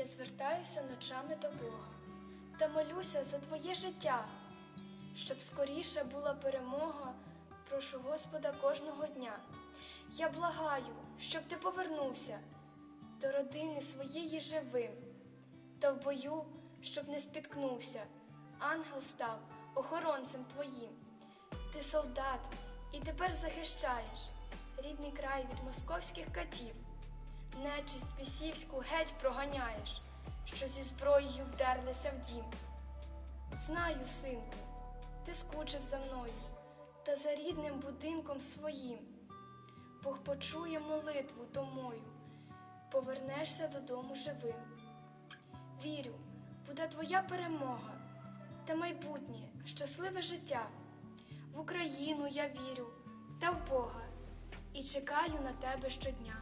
Я звертаюся ночами до Бога та молюся за твоє життя, щоб скоріше була перемога. Прошу Господа кожного дня. Я благаю, щоб ти повернувся до родини своєї живим, та в бою, щоб не спіткнувся. Ангел став охоронцем твоїм. Ти солдат і тепер захищаєш рідний край від московських катів. Нечисть пісівську геть проганяєш, що зі зброєю вдерлися в дім. Знаю, синку, ти скучив за мною та за рідним будинком своїм. Бог почує молитву томою, повернешся додому живим. Вірю, буде твоя перемога та майбутнє щасливе життя. В Україну я вірю та в Бога і чекаю на тебе щодня.